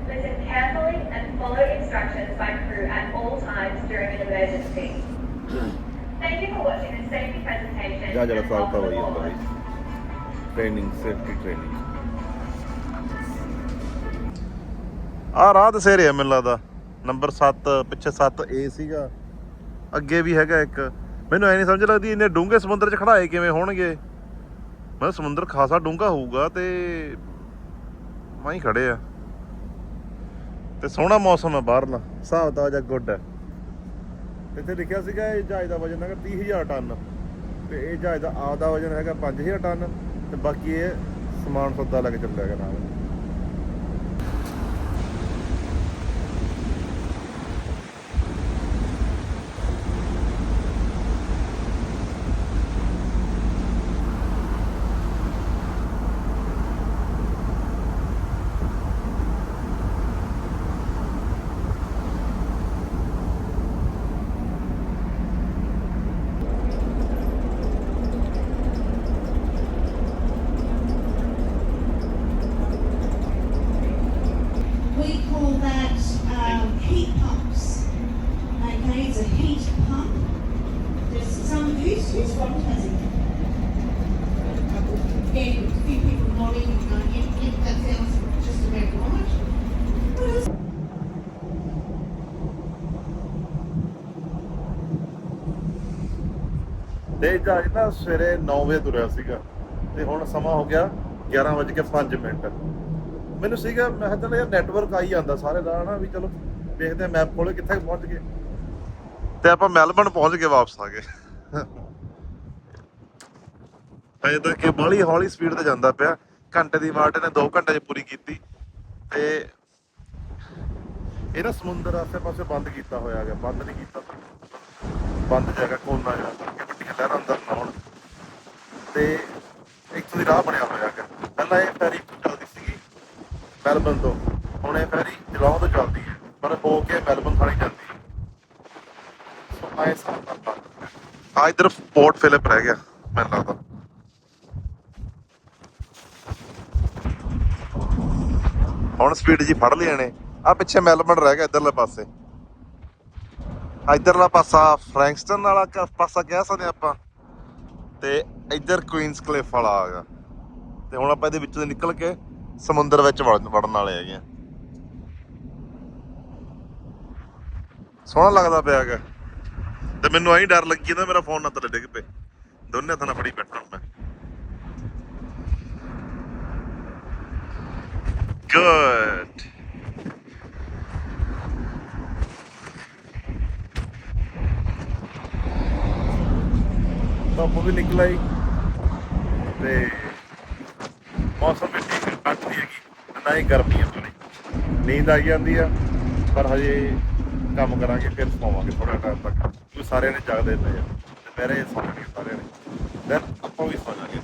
Listen carefully and follow instructions by crew at all times during an emergency. Thank you for watching this safety presentation. ਜਾ ਜਿਹੜਾ and ਸਾਲ ਤਾਂ welcome ਹੋਈ ਜਾਂਦਾ aboard. ਬਈ ਟ੍ਰੇਨਿੰਗ ਸੇਫਟੀ ਟ੍ਰੇਨਿੰਗ ਆ ਰਾਹ ਤੇ ਸੇਰੇ ਆ ਮੈਨੂੰ ਲੱਗਦਾ। ਨੰਬਰ 7 ਪਿੱਛੇ 7 ਏ ਸੀਗਾ। ਅੱਗੇ ਵੀ ਹੈਗਾ ਇੱਕ। ਮੈਨੂੰ ਐ ਨਹੀਂ ਸਮਝ ਲੱਗਦੀ ਇੰਨੇ ਡੂੰਘੇ ਸਮੁੰਦਰ 'ਚ ਖੜਾਏ ਕਿਵੇਂ ਹੋਣਗੇ। ਮੈਂ ਸਮੁੰਦਰ ਖਾਸਾ ਡੂੰਘਾ ਹੋਊਗਾ ਤੇ ਮਾਈ ਖੜੇ ਆ। ਤੇ ਸੋਹਣਾ ਮੌਸਮ ਹੈ ਬਾਹਰਲਾ। ਹਿਸਾਬ ਦਾ ਜਾਂ ਗੁੱਡ ਹੈ ਇੱਥੇ ਲਿਖਿਆ ਸੀਗਾ ਇਹ ਜਹਾਜ਼ ਦਾ ਵਜਨ ਹੈਗਾ 30000 ਟਨ ਤੇ ਇਹ ਜਹਾਜ਼ ਦਾ ਆਪ ਦਾ ਵਜਨ ਹੈਗਾ 5000 ਟਨ ਤੇ ਬਾਕੀ ਇਹ ਸਮਾਨ ਸੌਦਾ ਲੈ ਕੇ ਚੱਲਿਆ ਹੈਗਾ ਨਾਲ। ਤੇ ਜਹਾਜ਼ ਨਾ ਸਵੇਰੇ 9 ਵਜੇ ਤੁਰਿਆ ਸੀਗਾ ਤੇ ਹੁਣ ਸਮਾਂ ਹੋ ਗਿਆ 11:05 ਮਿੰਟ। ਮੈਨੂੰ ਸੀਗਾ, ਮੈਂ ਕਿਹਾ ਚੱਲ ਯਾਰ ਨੈਟਵਰਕ ਆਈ ਜਾਂਦਾ ਸਾਰੇ ਦਾ ਹਨਾ, ਵੀ ਚਲੋ ਦੇਖਦੇ ਆ ਮੈਪ ਖੋਲੇ ਕਿੱਥੇ ਪਹੁੰਚ ਗਏ। ਤੇ ਆਪਾਂ ਮੈਲਬਨ ਪਹੁੰਚ ਗਏ ਵਾਪਸ ਆ ਗਏ ਅਜੇ ਤੱਕ ਇਹ ਬਾਹਲੀ ਹੌਲੀ ਸਪੀਡ ਤੇ ਜਾਂਦਾ ਪਿਆ। ਘੰਟੇ ਦੀ ਮਾਰਟ ਨੇ 2 ਘੰਟੇ 'ਚ ਪੂਰੀ ਕੀਤੀ। ਤੇ ਇਹ ਨਾ ਸਮੁੰਦਰ ਆਸੇ ਪਾਸੇ ਬੰਦ ਕੀਤਾ ਹੋਇਆ ਹੈਗਾ। ਬੰਦ ਨਹੀਂ ਕੀਤਾ ਬੰਦ ਜਗ੍ਹਾ ਕੋਨਾ ਜਿਹਾ ਕਿ ਵੱਡੀਆਂ ਲਹਿਰਾਂ ਅੰਦਰ ਨਾ ਆਉਣ ਤੇ ਇੱਕ ਦੀ ਰਾਹ ਬਣਿਆ ਹੋਇਆ ਹੈਗਾ। ਪਹਿਲਾਂ ਇਹ ਫੈਰੀ ਚੱਲਦੀ ਸੀਗੀ ਮੈਲਬਨ ਤੋਂ। ਹੁਣ ਇਹ ਫੈਰੀ ਜਲੌਂ ਤੋਂ ਚੱਲਦੀ ਹੈ। ਪਰ ਹੋ ਕੇ ਮੈਲਬਨ ਥਾਣੀ ਜਾਂਦੀ ਹੈ। ਸੋ ਆਏ ਸਾਹ ਆ ਇਧਰ ਪੋਰਟ ਫਿਲਿਪ ਰਹਿ ਗਿਆ ਮੈਨੂੰ ਲੱਗਦਾ ਹੁਣ ਸਪੀਡ ਜੀ ਫੜ ਲਿਆ ਨੇ। ਆ ਪਿੱਛੇ ਮੈਲਬਨ ਰਹਿ ਗਿਆ ਇਧਰਲੇ ਪਾਸੇ। ਇਧਰਲਾ ਪਾਸਾ ਫ੍ਰੈਂਕਸਟਨ ਵਾਲਾ ਪਾਸਾ ਕਹਿ ਸਕਦੇ ਆਪਾਂ। ਤੇ ਇਧਰ ਕੁਈਨਸ ਕਲਿਫ ਵਾਲਾ ਆ ਤੇ ਹੁਣ ਆਪਾਂ ਇਹਦੇ ਵਿੱਚੋਂ ਨਿਕਲ ਕੇ ਸਮੁੰਦਰ ਵਿੱਚ ਵੜਨ ਵਾਲੇ ਹੈਗੇ ਆ। ਸੋਹਣਾ ਲੱਗਦਾ ਪਿਆ ਹੈਗਾ। ਤੇ ਮੈਨੂੰ ਐਂ ਡਰ ਲੱਗੀ ਜਾਂਦਾ ਮੇਰਾ ਫੋਨ ਨਾ ਥੱਲੇ ਡਿੱਗ ਪਏ। ਦੋਨੇ ਹੱਥਾਂ ਨਾਲ ਫੜੀ ਬੈਠਾ ਮੈਂ। ਗੁੱਡ ਧੁੱਪ ਵੀ ਨਿਕਲ ਆਈ ਤੇ ਮੌਸਮ ਵੀ ਠੀਕ ਹੈ ਹੈਗੀ, ਨਾ ਹੀ ਗਰਮੀ ਹੈ ਬੜੀ ਨੀਂਦ ਆਈ ਜਾਂਦੀ ਆ, ਪਰ ਹਜੇ ਕੰਮ ਕਰਾਂਗੇ, ਫਿਰ ਸੌਵਾਂਗੇ ਥੋੜਾ ਟਾਈਮ ਤੱਕ। ਕਿਉਂਕਿ ਸਾਰਿਆਂ ਨੇ ਜਾਗਦੇ ਪਏ ਆ ਦੁਪਹਿਰੇ ਸੌਣਗੇ ਸਾਰਿਆਂ ਨੇ। ਫਿਰ ਆਪਾਂ ਵੀ ਸੌ ਜਾਾਂਗੇ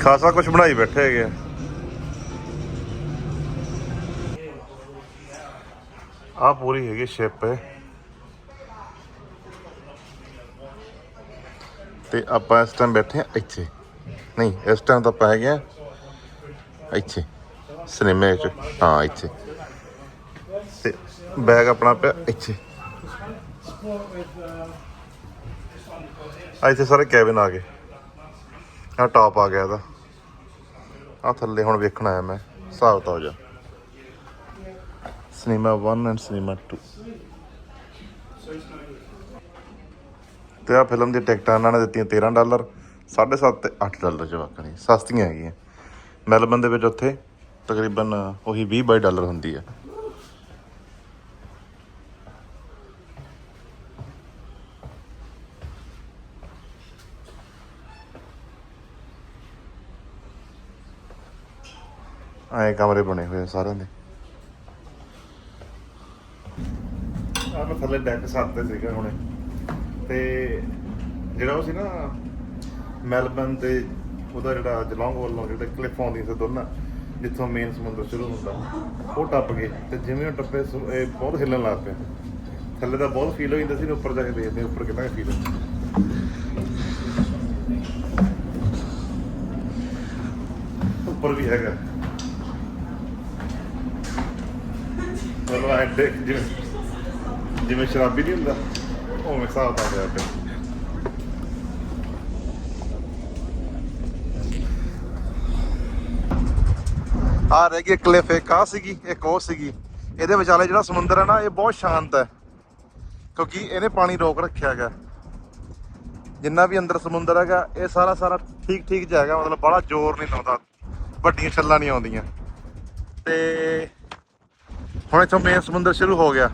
ਖਾਸਾ ਕੁਝ ਬਣਾਈ ਬੈਠੇ ਹੈਗੇ ਆ ਪੂਰੀ ਹੈਗੀ ਸ਼ਿਪ ਹੈ। ਤੇ ਆਪਾਂ ਇਸ ਟਾਈਮ ਬੈਠੇ ਆ ਇੱਥੇ। ਨਹੀਂ, ਇਸ ਟਾਈਮ ਤਾਂ ਆਪਾਂ ਹੈਗੇ ਆ ਇੱਥੇ ਸਿਨੇਮੇ 'ਚ ਹਾਂ, ਇੱਥੇ। ਤੇ ਬੈਗ ਆਪਣਾ ਪਿਆ ਇੱਥੇ। ਆ ਇੱਥੇ ਸਾਰੇ ਕੈਬਿਨ ਆ ਗਏ। ਆ ਟਾਪ ਆ ਗਿਆ ਇਹਦਾ। ਆ ਥੱਲੇ ਹੁਣ ਵੇਖਣ ਆਇਆ ਮੈਂ। ਹਿਸਾਬ ਤਾਂ ਹੋ ਜਾ। ਸਿਨੇਮਾ 1 ਐਂਡ ਸਿਨੇਮਾ 2 ਤੇ ਆ ਫਿਲਮ ਦੀ ਟਿਕਟਾਂ ਇਹਨਾਂ ਨੇ ਦਿੱਤੀਆਂ 13 ਡਾਲਰ 7.5 ਤੇ 8 ਡਾਲਰ ਜਵਾਕਾਂ ਦੀ। ਸਸਤੀਆਂ ਹੈਗੀਆਂ। ਮੈਲਬਨ ਦੇ ਵਿੱਚ ਉੱਥੇ ਤਕਰੀਬਨ ਉਹੀ 20 ਬਾਈ ਡਾਲਰ ਹੁੰਦੀ ਹੈ ਐਂ ਕਮਰੇ ਬਣੇ ਹੋਏ ਆ ਸਾਰਿਆਂ ਦੇ। ਆ ਮੈਂ ਥੱਲੇ ਡੈਕ ਸੱਤ ਤੇ ਸੀਗਾ ਹੁਣੇ। ਤੇ ਜਿਹੜਾ ਉਹ ਸੀ ਨਾ ਮੈਲਬਨ ਤੇ ਉਹਦਾ ਜਿਹੜਾ ਜਲੌਂਗ ਵੱਲੋਂ ਜਿਹੜੇ ਕਲਿੱਫ ਆਉਂਦੀਆਂ ਸੀ ਦੋਨਾਂ, ਜਿੱਥੋਂ ਮੇਨ ਸਮੁੰਦਰ ਸ਼ੁਰੂ ਹੁੰਦਾ, ਉਹ ਟੱਪ ਗਏ ਤੇ ਜਿਵੇਂ ਉਹ ਟੱਪੇ ਸੁ- ਇਹ ਬਹੁਤ ਹਿੱਲਣ ਲੱਗ ਪਿਆ ਥੱਲੇ ਤਾਂ ਬਹੁਤ ਫੀਲ ਹੋ ਜਾਂਦਾ ਸੀ ਉੱਪਰ ਜਾ ਕੇ ਦੇਖਦੇ ਉੱਪਰ ਕਿੰਨਾ ਫੀਲ ਹੁੰਦਾ ਉੱਪਰ ਵੀ ਹੈਗਾ। ਚਲੋ ਐ ਜਿਵੇਂ ਜਿਵੇਂ ਸ਼ਰਾਬੀ ਨਹੀਂ ਹੁੰਦਾ, ਉਵੇਂ ਹਿਸਾਬ ਦਾ ਗਿਆ ਪਿਆ ਆ ਰਹਿ ਗਈ ਕਲਿਫ ਇੱਕ ਆ ਸੀਗੀ, ਇੱਕ ਉਹ ਸੀਗੀ। ਇਹਦੇ ਵਿਚਾਲੇ ਜਿਹੜਾ ਸਮੁੰਦਰ ਹੈ ਨਾ, ਇਹ ਬਹੁਤ ਸ਼ਾਂਤ ਹੈ। ਕਿਉਂਕਿ ਇਹਨੇ ਪਾਣੀ ਰੋਕ ਰੱਖਿਆ ਹੈਗਾ। ਜਿੰਨਾ ਵੀ ਅੰਦਰ ਸਮੁੰਦਰ ਹੈਗਾ, ਇਹ ਸਾਰਾ ਸਾਰਾ ਠੀਕ ਠੀਕ ਜਿਹਾ ਹੈਗਾ, ਮਤਲਬ ਬੜਾ ਜ਼ੋਰ ਨਹੀਂ ਲਾਉਂਦਾ, ਵੱਡੀਆਂ ਛੱਲਾਂ ਨਹੀਂ ਆਉਂਦੀਆਂ। ਤੇ ਹੁਣ ਇੱਥੋਂ ਮੇਨ ਸਮੁੰਦਰ ਸ਼ੁਰੂ ਹੋ ਗਿਆ।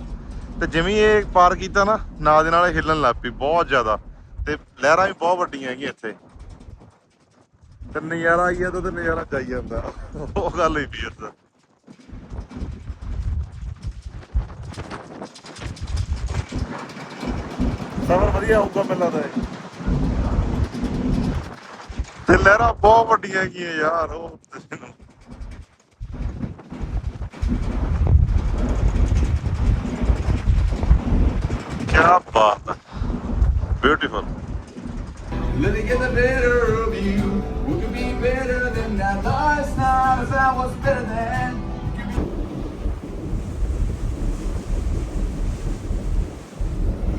ਤੇ ਜਿਵੇਂ ਇਹ ਪਾਰ ਕੀਤਾ ਨਾ, ਨਾਲ ਦੇ ਨਾਲ ਹਿੱਲਣ ਲੱਗ ਪਈ ਬਹੁਤ ਜ਼ਿਆਦਾ। ਤੇ ਲਹਿਰਾਂ ਵੀ ਬਹੁਤ ਵੱਡੀਆਂ ਹੈਗੀਆਂ ਇੱਥੇ। ਤੇ ਨਜ਼ਾਰਾ ਆਈ ਜਾਂਦਾ ਤੇ ਨਜ਼ਾਰਾ ਜਾਈ ਜਾਂਦਾ। ਉਹ ਗੱਲ ਹੀ ਪਈ ਉੱਧਰ। ਸਫ਼ਰ ਵਧੀਆ ਹੋਊਗਾ ਮੈਨੂੰ ਲੱਗਦਾ ਤੇ ਲਹਿਰਾਂ ਬਹੁਤ ਵੱਡੀਆਂ ਹੈਗੀਆਂ ਯਾਰ, ਉਹ ਤੈਨੂੰ ਕੀ ਬਾਤ ਹੈ beautiful Let me get the better of you. Who could be better than that? Last night as I was better than?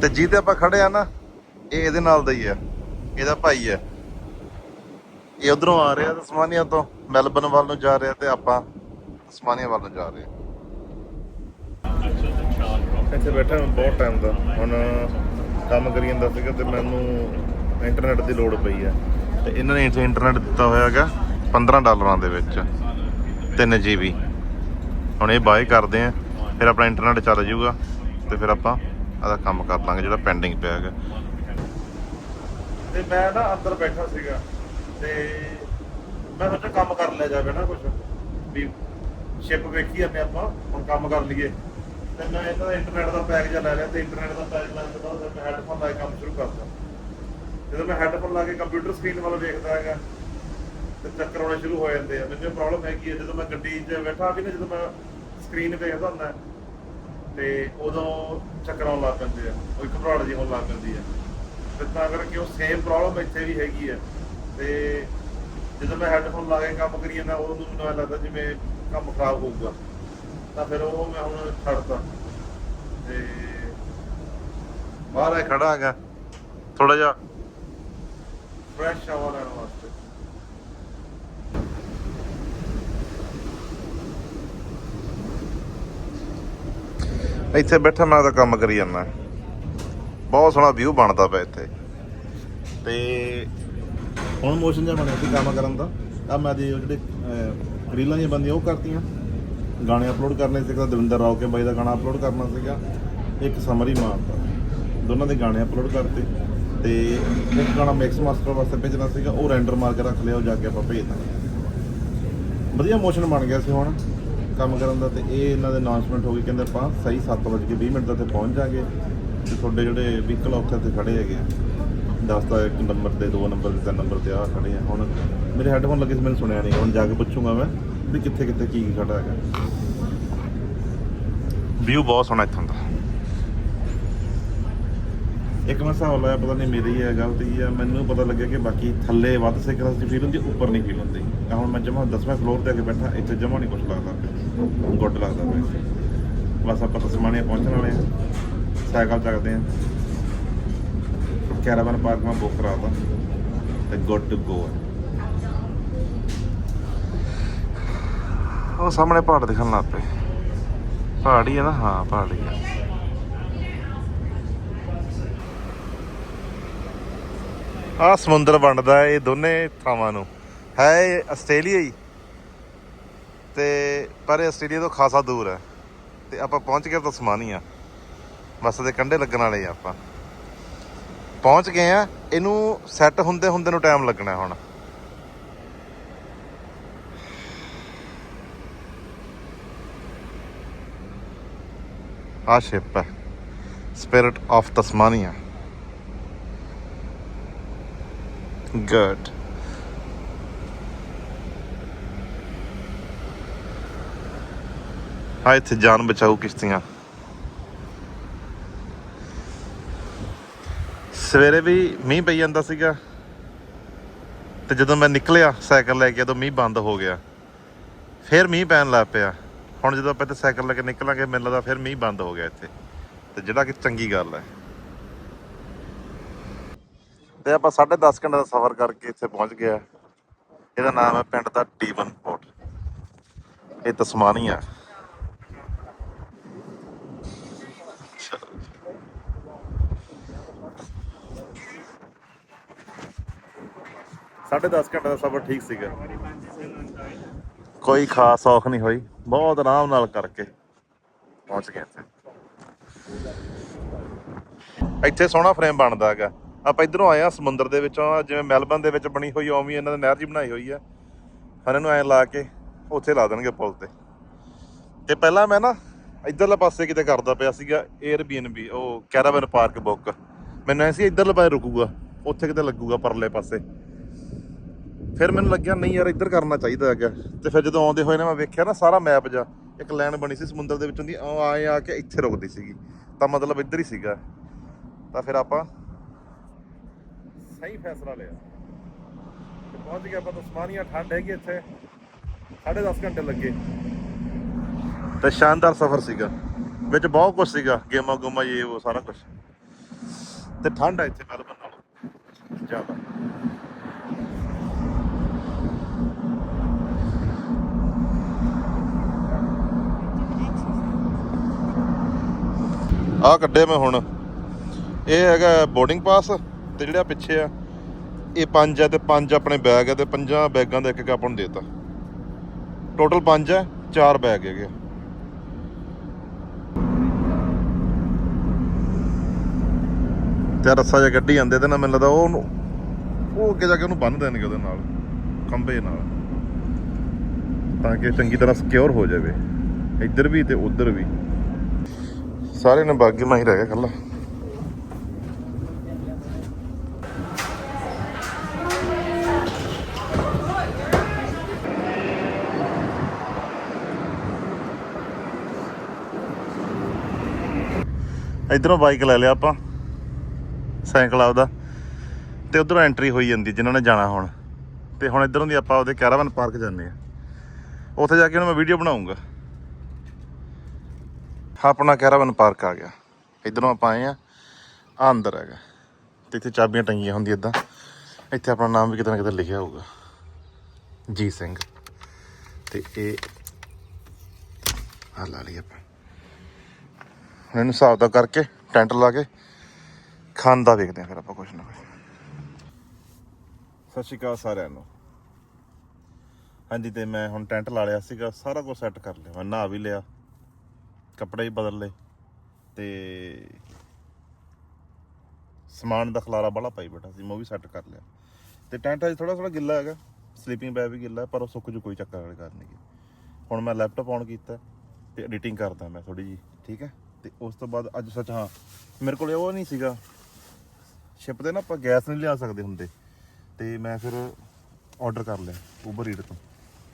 ਤੇ ਜਿਹਦੇ ਆਪਾਂ ਖੜੇ ਆ ਨਾ ਇਹ ਇਹਦੇ ਨਾਲ ਦਾ ਹੀ ਆ। ਇਹਦਾ ਭਾਈ ਆ। ਇਹ ਉਧਰੋਂ ਆ ਰਿਹਾ ਤਸਮਾਨੀਆ ਤੋਂ ਮੈਲਬਨ ਵੱਲ ਨੂੰ ਜਾ ਰਿਹਾ ਤੇ ਆਪਾਂ ਤਸਮਾਨੀਆ ਵੱਲ ਨੂੰ ਜਾ ਰਹੇ ਇੱਥੇ ਬੈਠਾ ਮੈਂ ਬਹੁਤ ਟਾਈਮ ਦਾ। ਹੁਣ ਕੰਮ ਕਰੀ ਜਾਂਦਾ ਸੀਗਾ ਤੇ ਮੈਨੂੰ ਇੰਟਰਨੈਟ ਦੀ ਲੋੜ ਪਈ ਆ। ਤੇ ਇਹਨਾਂ ਨੇ ਇੱਥੇ ਇੰਟਰਨੈਟ ਦਿੱਤਾ ਹੋਇਆ ਹੈਗਾ 15 ਡਾਲਰਾਂ ਦੇ ਵਿੱਚ 3 GB ਹੁਣ ਇਹ ਬਾਏ ਕਰਦੇ ਆ, ਫਿਰ ਆਪਣਾ ਇੰਟਰਨੈਟ ਚੱਲ ਜਾਊਗਾ ਤੇ ਫਿਰ ਆਪਾਂ ਆਦਾ ਕੰਮ ਕਰ ਲਾਂਗੇ ਜਿਹੜਾ ਪੈਂਡਿੰਗ ਪਿਆ ਹੈਗਾ। ਤੇ ਮੈਂ ਨਾ ਅੰਦਰ ਬੈਠਾ ਸੀਗਾ ਤੇ ਮੈਂ ਸੋਚਿਆ ਕੰਮ ਕਰ ਲਿਆ ਜਾਵੇ ਨਾ ਕੁਝ ਵੀ ਸ਼ਿਪ ਵੇਖੀ ਜਾਂਦੇ ਆਪਾਂ, ਹੁਣ ਕੰਮ ਕਰ ਲਈਏ। ਤੇ ਮੈਂ ਇਹਦਾ ਇੰਟਰਨੈਟ ਦਾ ਪੈਕ ਜਿਹਾ ਲੈ ਲਿਆ ਤੇ ਇੰਟਰਨੈਟ ਦਾ ਪੈਕ ਲੈਣ ਤੋਂ ਬਾਅਦ ਮੈਂ ਹੈੱਡਫੋਨ ਲਾ ਕੇ ਕੰਮ ਸ਼ੁਰੂ ਕਰਦਾ ਜਦੋਂ ਮੈਂ ਹੈੱਡਫੋਨ ਲਾ ਕੇ ਕੰਪਿਊਟਰ ਸਕਰੀਨ ਵੱਲ ਵੇਖਦਾ ਹੈਗਾ, ਤੇ ਚੱਕਰ ਆਉਣੇ ਸ਼ੁਰੂ ਹੋ ਜਾਂਦੇ ਆ। ਮੈਨੂੰ ਪ੍ਰੋਬਲਮ ਹੈਗੀ ਹੈ ਜਦੋਂ ਮੈਂ ਗੱਡੀ 'ਚ ਬੈਠਾ ਵੀ ਨਾ, ਜਦੋਂ ਮੈਂ ਸਕਰੀਨ ਵੇਖਦਾ ਹੁੰਦਾ, ਤੇ ਉਦੋਂ ਚੱਕਰ ਆਉਣ ਲੱਗ ਪੈਂਦੇ ਆ, ਉਹ ਇੱਕ ਘਬਰਾਹਟ ਜਿਹੀ ਹੋਣ ਲੱਗ ਪੈਂਦੀ ਆ। ਤੇ ਤਾਂ ਕਰਕੇ ਉਹ ਸੇਮ ਪ੍ਰੋਬਲਮ ਇੱਥੇ ਵੀ ਹੈਗੀ ਆ। ਤੇ ਜਦੋਂ ਮੈਂ ਹੈੱਡਫੋਨ ਲਾ ਕੇ ਕੰਮ ਕਰੀ ਜਾਂਦਾ, ਉਦੋਂ ਮੈਨੂੰ ਐਂ ਲੱਗਦਾ ਜਿਵੇਂ ਕੰਮ ਖਰਾਬ ਹੋਊਗਾ। ਤਾਂ ਫਿਰ ਉਹ ਮੈਂ ਹੁਣ ਛੱਡਤਾ। ਤੇ ਬਾਹਰ ਆ ਖੜਾ ਹੈਗਾ। ਥੋੜਾ ਜਿਹਾ ਫਰੈਸ਼ ਹਵਾ ਲੈਣ ਵਾਸਤੇ। ਇੱਥੇ ਬੈਠਾ ਮੈਂ ਤਾਂ ਕੰਮ ਕਰੀ ਜਾਂਦਾ। ਬਹੁਤ ਸੋਹਣਾ ਵਿਊ ਬਣਦਾ ਪਿਆ ਇੱਥੇ। ਤੇ ਹੁਣ ਮੋਸ਼ਨ ਜਿਹਾ ਬਣਿਆ ਸੀ ਕੰਮ ਕਰਨ ਦਾ। ਆ ਮੈਂ ਦੇ ਜਿਹੜੇ ਅਹ, ਜਿਹੀਆਂ ਬੰਦੀਆਂ ਉਹ ਕਰਤੀਆਂ। ਗਾਣੇ ਅਪਲੋਡ ਕਰਨੇ ਸੀ ਤਾਂ ਦਵਿੰਦਰ ਰਾਓ ਕੇ ਬਾਈ ਦਾ ਗਾਣਾ ਅਪਲੋਡ ਕਰਨਾ ਸੀਗਾ। ਇੱਕ ਸਮਰੀ ਮਾਰਤਾ ਦੋਨਾਂ ਦੇ ਗਾਣੇ ਅਪਲੋਡ ਕਰਤੇ। ਤੇ ਇੱਕ ਗਾਣਾ ਮਿਕਸ ਮਾਸਟਰ ਵਾਸਤੇ ਭੇਜਣਾ ਸੀਗਾ, ਉਹ ਰੈਂਡਰ ਮਾਰ ਕੇ ਰੱਖ ਲਿਆ, ਉਹ ਜਾ ਕੇ ਆਪਾਂ ਭੇਜ ਦਾਂਗੇ। ਵਧੀਆ ਮੋਸ਼ਨ ਬਣ ਗਿਆ ਸੀ ਹੁਣ ਕੰਮ ਕਰਨ ਦਾ ਤੇ ਇਹ ਇਹਨਾਂ ਦੇ ਅਨਾਉਂਸਮੈਂਟ ਹੋ ਗਈ ਕਹਿੰਦੇ ਆਪਾਂ ਸਹੀ 7:20 ਮਿੰਟ ਦਾ ਤੇ ਪਹੁੰਚ ਜਾਾਂਗੇ ਤੇ ਤੁਹਾਡੇ ਜਿਹੜੇ ਵਹੀਕਲ ਉੱਥੇ ਤੇ ਖੜੇ ਹੈਗੇ ਆ। ਦੱਸਦਾ ਇੱਕ ਨੰਬਰ ਤੇ, ਦੋ ਨੰਬਰ ਤੇ, ਤਿੰਨ ਨੰਬਰ ਤੇ ਆ ਖੜੇ ਆ। ਹੁਣ ਮੇਰੇ ਹੈੱਡਫੋਨ ਲੱਗੇ ਸੀ, ਮੈਨੂੰ ਸੁਣਿਆ ਨਹੀਂ, ਹੁਣ ਜਾ ਕੇ ਪੁੱਛੂੰਗਾ ਮੈਂ। ਵੀ ਕਿੱਥੇ ਕਿੱਥੇ ਕੀ ਖੜਾ ਹੈਗਾ? ਵਿਊ ਬਹੁਤ ਸੋਹਣਾ ਇੱਥੋਂ ਦਾ। ਇੱਕ ਮੈਂ ਹਿਸਾਬ ਲਾਇਆ ਪਤਾ ਨਹੀਂ ਮੇਰੀ ਹੈ ਗਲਤੀ ਹੈ ਮੈਨੂੰ ਪਤਾ ਲੱਗਿਆ ਕਿ ਬਾਕੀ ਥੱਲੇ ਵੱਧ ਸਿਕਰਸ ਦੀ ਫੀਲ ਹੁੰਦੀ ਉੱਪਰ ਨਹੀਂ ਫੀਲ ਹੁੰਦੀ। ਆਹ ਹੁਣ ਮੈਂ ਜਮਾ 10ਵੇਂ ਫਲੋਰ ਤੇ ਆ ਕੇ ਬੈਠਾ ਇੱਥੇ ਜਮਾ ਨਹੀਂ ਕੁਝ ਲੱਗਦਾ। ਗੁੱਡ ਲੱਗਦਾ ਪਿਆ ਬਸ ਆਪਾਂ ਤਸਮਾਨੀਆ ਪਹੁੰਚਣ ਵਾਲੇ ਆ ਸਾਈਕਲ ਚੱਕਦੇ ਆ ਕੈਰਾਵਨ ਪਾਰਕ ਮੈਂ ਬੁੱਕ ਕਰਾਤਾ ਤੇ ਗੁੱਡ ਟੂ ਗੋ ਉਹ ਸਾਹਮਣੇ ਪਹਾੜ ਦਿਖਣ ਲੱਗ ਪਏ। ਪਹਾੜ ਹੀ ਹੈ ਨਾ, ਹਾਂ, ਪਹਾੜ ਹੀ ਹੈ ਆ ਸਮੁੰਦਰ ਵੰਡਦਾ ਇਹ ਦੋਨੇ ਥਾਵਾਂ ਨੂੰ। ਹੈ ਇਹ ਆਸਟ੍ਰੇਲੀਆ ਹੀ। ਤੇ ਪਰ ਇਹ ਆਸਟ੍ਰੇਲੀਆ ਤੋਂ ਖਾਸਾ ਦੂਰ ਹੈ। ਤੇ ਆਪਾਂ ਪਹੁੰਚ ਗਏ ਤਸਮਾਨੀਆ ਬਸ ਦੇ ਕੰਢੇ ਲੱਗਣ ਵਾਲੇ ਆ ਆਪਾਂ। ਪਹੁੰਚ ਗਏ ਆ। ਇਹਨੂੰ ਸੈੱਟ ਹੁੰਦੇ ਹੁੰਦੇ ਨੂੰ ਟਾਈਮ ਲੱਗਣਾ ਹੁਣ। ਆ ਸ਼ਿਪ ਹੈ। ਸਪਿਰਿਟ ਆਫ ਤਸਮਾਨੀਆ ਗੁੱਡ ਆ ਇੱਥੇ ਜਾਨ ਬਚਾਓ ਕਿਸ਼ਤੀਆਂ। ਸਵੇਰੇ ਵੀ ਮੀਂਹ ਪਈ ਜਾਂਦਾ ਸੀਗਾ। ਤੇ ਜਦੋਂ ਮੈਂ ਨਿਕਲਿਆ ਸਾਈਕਲ ਲੈ ਕੇ, ਉਦੋਂ ਮੀਂਹ ਬੰਦ ਹੋ ਗਿਆ। ਫਿਰ ਮੀਂਹ ਪੈਣ ਲੱਗ ਪਿਆ। ਹੁਣ ਜਦੋਂ ਆਪਾਂ ਇੱਥੇ ਸਾਈਕਲ ਲੈ ਕੇ ਨਿਕਲਾਂਗੇ, ਮੈਨੂੰ ਲੱਗਦਾ ਫਿਰ ਮੀਂਹ ਬੰਦ ਹੋ ਗਿਆ ਇੱਥੇ। ਤੇ ਜਿਹੜਾ ਕਿ ਚੰਗੀ ਗੱਲ ਹੈ। ਤੇ ਆਪਾਂ 10.5 ਘੰਟੇ ਦਾ ਸਫ਼ਰ ਕਰਕੇ ਇੱਥੇ ਪਹੁੰਚ ਗਿਆ ਇਹਦਾ ਨਾਮ ਹੈ ਪਿੰਡ ਦਾ ਡੀਵਨ ਪੋਰਟ। ਇਹ ਤਸਮਾਨੀਆ ਸਾਢੇ 10 ਘੰਟੇ ਦਾ ਸਫ਼ਰ ਠੀਕ ਸੀਗਾ। ਕੋਈ ਖਾਸ ਔਖ ਨਹੀਂ ਹੋਈ। ਬਹੁਤ ਆਰਾਮ ਨਾਲ ਕਰਕੇ ਪਹੁੰਚ ਗਏ ਇੱਥੇ। ਇੱਥੇ ਸੋਹਣਾ ਫਰੇਮ ਬਣਦਾ ਹੈਗਾ। ਆਪਾਂ ਇਧਰੋਂ ਆਏ ਆ ਸਮੁੰਦਰ ਦੇ ਵਿੱਚੋਂ, ਜਿਵੇਂ ਮੈਲਬਨ ਦੇ ਵਿੱਚ ਬਣੀ ਹੋਈ ਓਵੇਂ ਇਹਨਾਂ ਨੇ ਨਹਿਰ ਜੀ ਬਣਾਈ ਹੋਈ ਆ। ਫਿਰ ਇਹਨੂੰ ਐਂ ਲਾ ਕੇ ਉੱਥੇ ਲਾ ਦੇਣਗੇ ਪੁਲ ਤੇ। ਤੇ ਪਹਿਲਾਂ ਮੈਂ ਨਾ ਇਧਰਲੇ ਪਾਸੇ ਕਿਤੇ ਕਰਦਾ ਪਿਆ ਸੀਗਾ Airbnb, ਉਹ ਕੈਰਾਵਨ ਪਾਰਕ ਬੁੱਕ ਮੈਨੂੰ ਐ ਸੀ ਇਧਰਲੇ ਪਾਸੇ ਰੁਕੂਗਾ, ਉੱਥੇ ਕਿਤੇ ਲੱਗੂਗਾ ਪਰਲੇ ਪਾਸੇ। ਫਿਰ ਮੈਨੂੰ ਲੱਗਿਆ ਨਹੀਂ ਯਾਰ ਇੱਧਰ ਕਰਨਾ ਚਾਹੀਦਾ ਹੈਗਾ। ਤੇ ਫਿਰ ਜਦੋਂ ਆਉਂਦੇ ਹੋਏ ਨਾ ਮੈਂ ਵੇਖਿਆ ਨਾ ਸਾਰਾ ਮੈਪ ਜਾ ਇੱਕ ਲਾਈਨ ਬਣੀ ਸੀ ਸਮੁੰਦਰ ਦੇ ਵਿੱਚੋਂ ਦੀ, ਉਹ ਆਏ ਆ ਕੇ ਇੱਥੇ ਰੁਕਦੀ ਸੀਗੀ। ਤਾਂ ਮਤਲਬ ਇੱਧਰ ਹੀ ਸੀਗਾ। ਤਾਂ ਫਿਰ ਆਪਾਂ ਸਹੀ ਫੈਸਲਾ ਲਿਆ। ਤੇ ਪਹੁੰਚ ਗਏ ਆਪਾਂ ਤਸਮਾਨੀਆ ਠੰਡ ਹੈਗੀ ਇੱਥੇ। 10.5 ਘੰਟੇ ਲੱਗੇ। ਤੇ ਸ਼ਾਨਦਾਰ ਸਫ਼ਰ ਸੀਗਾ। ਵਿੱਚ ਬਹੁਤ ਕੁਝ ਸੀਗਾ। ਗੇਮਾਂ ਗੁਮਾ ਇਹ ਉਹ ਸਾਰਾ ਕੁਝ ਤੇ ਠੰਡ ਹੈ ਇੱਥੇ ਮੈਲਬਨ ਨਾਲੋਂ ਜ਼ਿਆਦਾ। ਆ ਕੱਢਿਆ ਮੈਂ ਹੁਣ। ਇਹ ਹੈਗਾ ਬੋਰਡਿੰਗ ਪਾਸ ਤੇ ਜਿਹੜਾ ਪਿੱਛੇ ਆ, ਇਹ ਪੰਜ ਹੈ ਤੇ ਪੰਜ ਆਪਣੇ ਬੈਗ ਹੈ ਤੇ ਪੰਜਾਂ ਬੈਗਾਂ ਦਾ ਇੱਕ ਇੱਕ ਆਪਾਂ ਨੂੰ ਦੇਤਾ। ਟੋਟਲ ਪੰਜ ਹੈ ਚਾਰ ਬੈਗ ਹੈਗੇ ਆ। ਤੇ ਰੱਸਾ ਜਿਹਾ ਕੱਢੀ ਜਾਂਦੇ ਤੇ ਨਾ ਮੈਨੂੰ ਲੱਗਦਾ ਉਹ ਉਹਨੂੰ ਉਹ ਅੱਗੇ ਜਾ ਕੇ ਉਹਨੂੰ ਬੰਨ ਦੇਣਗੇ ਉਹਦੇ ਨਾਲ, ਖੰਭੇ ਨਾਲ। ਤਾਂ ਕਿ ਚੰਗੀ ਤਰ੍ਹਾਂ ਸਿਕਿਉਰ ਹੋ ਜਾਵੇ। ਇੱਧਰ ਵੀ ਤੇ ਉੱਧਰ ਵੀ। ਸਾਰੇ ਨੇ ਬਾਗੀ ਮਾਹੀ ਰਹਿ ਗਿਆ ਕੱਲਾ ਇਧਰੋਂ ਬਾਈਕ ਲੈ ਲਿਆ ਆਪਾਂ, ਸਾਈਕਲ ਆਪਦਾ। ਤੇ ਉਧਰੋਂ ਐਂਟਰੀ ਹੋਈ ਜਾਂਦੀ ਜਿਨ੍ਹਾਂ ਨੇ ਜਾਣਾ ਹੁਣ। ਤੇ ਹੁਣ ਇਧਰੋਂ ਦੀ ਆਪਾਂ ਉਹਦੇ ਕੈਰਾਵਨ ਪਾਰਕ ਜਾਂਦੇ ਆ। ਉੱਥੇ ਜਾ ਕੇ ਹੁਣ ਮੈਂ ਵੀਡੀਓ ਬਣਾਉਂਗਾ। ਆਪਣਾ ਕੈਰਾਵਨ ਪਾਰਕ ਆ ਗਿਆ। ਇਧਰੋਂ ਆਪਾਂ ਆਏ ਆ ਆ ਅੰਦਰ ਹੈਗਾ। ਤੇ ਇੱਥੇ ਚਾਬੀਆਂ ਟੰਗੀਆਂ ਹੁੰਦੀਆਂ ਇਦਾਂ ਇੱਥੇ ਆਪਣਾ ਨਾਮ ਵੀ ਕਿਤੇ ਨਾ ਕਿਤੇ ਲਿਖਿਆ ਹੋਊਗਾ। ਜੀ ਸਿੰਘ। ਤੇ ਇਹ ਆ ਲਾ ਲਈ ਆਪਾਂ। ਹੁਣ ਇਹਨੂੰ ਹਿਸਾਬ ਦਾ ਕਰਕੇ ਟੈਂਟ ਲਾ ਕੇ ਖਾਂਦਾ ਵੇਖਦੇ ਆ ਫਿਰ ਆਪਾਂ ਕੁਝ ਨਾ ਕੁਝ ਸਤਿ ਸ਼੍ਰੀ ਅਕਾਲ ਸਾਰਿਆਂ ਨੂੰ। ਹਾਂਜੀ, ਤੇ ਮੈਂ ਹੁਣ ਟੈਂਟ ਲਾ ਲਿਆ ਸੀਗਾ। ਸਾਰਾ ਕੁਝ ਸੈੱਟ ਕਰ ਲਿਆ। ਮੈਂ ਨਹਾ ਵੀ ਲਿਆ। ਕੱਪੜੇ ਵੀ ਬਦਲ ਲਏ ਤੇ ਸਮਾਨ ਦਾ ਖਲਾਰਾ ਬੜਾ ਪਾਈ ਬੈਠਾ ਸੀ, ਮੈਂ ਉਹ ਵੀ ਸੈੱਟ ਕਰ ਲਿਆ। ਤੇ ਟੈਂਟ ਅਜੇ ਥੋੜਾ ਥੋੜਾ ਗਿੱਲਾ ਹੈਗਾ ਸਲੀਪਿੰਗ ਬੈਗ ਵੀ ਗਿੱਲਾ, ਪਰ ਉਹ ਸੁੱਕ ਜੂ, ਕੋਈ ਚੱਕਰ ਵਾਲੀ ਗੱਲ ਨਹੀਂ ਗੀ। ਹੁਣ ਮੈਂ ਲੈਪਟਾਪ ਔਨ ਕੀਤਾ ਤੇ ਐਡੀਟਿੰਗ ਕਰਦਾ ਮੈਂ ਥੋੜੀ ਜੀ ਠੀਕ ਹੈ? ਤੇ ਉਸ ਤੋਂ ਬਾਅਦ ਅੱਜ ਸੱਚ ਹਾਂ, ਮੇਰੇ ਕੋਲ ਉਹ ਨਹੀਂ ਸੀਗਾ। ਸ਼ਿਪ ਤੇ ਨਾ ਆਪਾਂ ਗੈਸ ਨਹੀਂ ਲਿਆ ਸਕਦੇ ਹੁੰਦੇ, ਤੇ ਮੈਂ ਫਿਰ ਆਰਡਰ ਕਰ ਲਿਆ ਉਬਰ ਈਟ ਤੋਂ।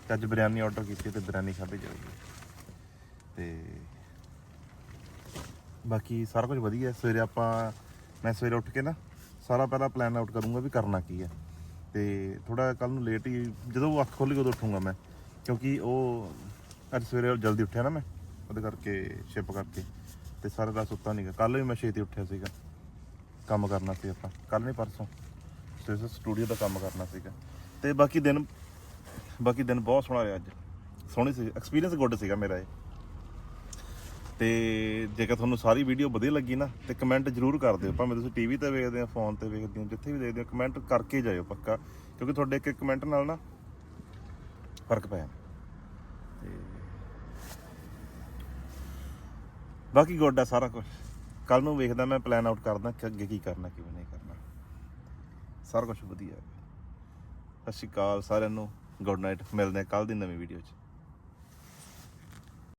ਤੇ ਅੱਜ ਬਿਰਿਆਨੀ ਆਰਡਰ ਕੀਤੀ ਤੇ ਬਿਰਿਆਨੀ ਖਾਧੀ ਜਾਊਗੀ ਤੇ ਬਾਕੀ ਸਾਰਾ ਕੁਝ ਵਧੀਆ। ਹੈ। ਸਵੇਰੇ ਆਪਾਂ, ਮੈਂ ਸਵੇਰੇ ਉੱਠ ਕੇ ਨਾ ਸਾਰਾ ਪਹਿਲਾਂ ਪਲਾਨ ਆਊਟ ਕਰੂੰਗਾ ਵੀ ਕਰਨਾ ਕੀ ਹੈ। ਤੇ ਥੋੜਾ ਕੱਲ ਨੂੰ ਲੇਟ ਹੀ, ਜਦੋਂ ਅੱਖ ਖੁੱਲ੍ਹੀ ਉਦੋਂ ਉੱਠੂੰਗਾ ਮੈਂ। ਕਿਉਂਕਿ ਉਹ ਅੱਜ ਸਵੇਰੇ ਜਲਦੀ ਉੱਠਿਆ ਨਾ ਮੈਂ, ਉਹਦੇ ਕਰਕੇ ਸ਼ਿਪ ਕਰਕੇ। ਤੇ ਸਾਰਾ ਰਾਤ ਸੁੱਤਾ ਨਹੀਂਗਾ ਕੱਲ ਵੀ ਮੈਂ ਛੇਤੀ ਉੱਠਿਆ ਸੀਗਾ। ਕੰਮ ਕਰਨਾ ਸੀ ਆਪਾਂ। ਕੱਲ ਨਹੀਂ, ਪਰਸੋਂ। ਸਟੇਸ਼ਨ ਸਟੂਡੀਓ ਦਾ ਕੰਮ ਕਰਨਾ ਸੀਗਾ। ਤੇ ਬਾਕੀ ਦਿਨ ਬਾਕੀ ਦਿਨ ਬਹੁਤ ਸੋਹਣਾ ਰਿਹਾ ਅੱਜ। ਸੋਹਣੀ ਸੀ। ਐਕਸਪੀਰੀਅੰਸ ਗੁੱਡ ਸੀਗਾ ਮੇਰਾ ਇਹ। ਤੇ ਜੇਕਰ ਤੁਹਾਨੂੰ ਸਾਰੀ ਵੀਡੀਓ ਵਧੀਆ ਲੱਗੀ ਨਾ, ਤੇ ਕਮੈਂਟ ਜਰੂਰ ਕਰ ਦਿਓ। ਭਾਵੇਂ ਤੁਸੀਂ ਟੀਵੀ ਤੇ ਵੇਖਦੇ ਹੋ ਫੋਨ ਤੇ ਵੇਖਦੇ ਹੋ, ਜਿੱਥੇ ਵੀ ਦੇਖਦੇ ਹੋ ਕਮੈਂਟ ਕਰਕੇ ਜਾਇਓ ਪੱਕਾ, ਕਿਉਂਕਿ ਤੁਹਾਡੇ ਇੱਕ ਇੱਕ ਕਮੈਂਟ ਨਾਲ ਨਾ ਫ਼ਰਕ ਪੈ ਜਾਂਦਾ। ਤੇ ਬਾਕੀ ਗੁੱਡ ਆ ਸਾਰਾ ਕੁਝ ਕੱਲ ਨੂੰ ਵੇਖਦਾ ਮੈਂ ਪਲਾਨ ਆਊਟ ਕਰਦਾ ਕਿ ਅੱਗੇ ਕੀ ਕਰਨਾ, ਕਿਵੇਂ ਨਹੀਂ ਕਰਨਾ। ਸਾਰਾ ਕੁਝ ਵਧੀਆ ਹੈ। ਸਤਿ ਸ਼੍ਰੀ ਅਕਾਲ ਸਾਰਿਆਂ ਨੂੰ। ਗੁੱਡ ਨਾਈਟ ਮਿਲਦੇ ਹਾਂ ਕੱਲ ਦੀ ਨਵੀਂ ਵੀਡੀਓ 'ਚ।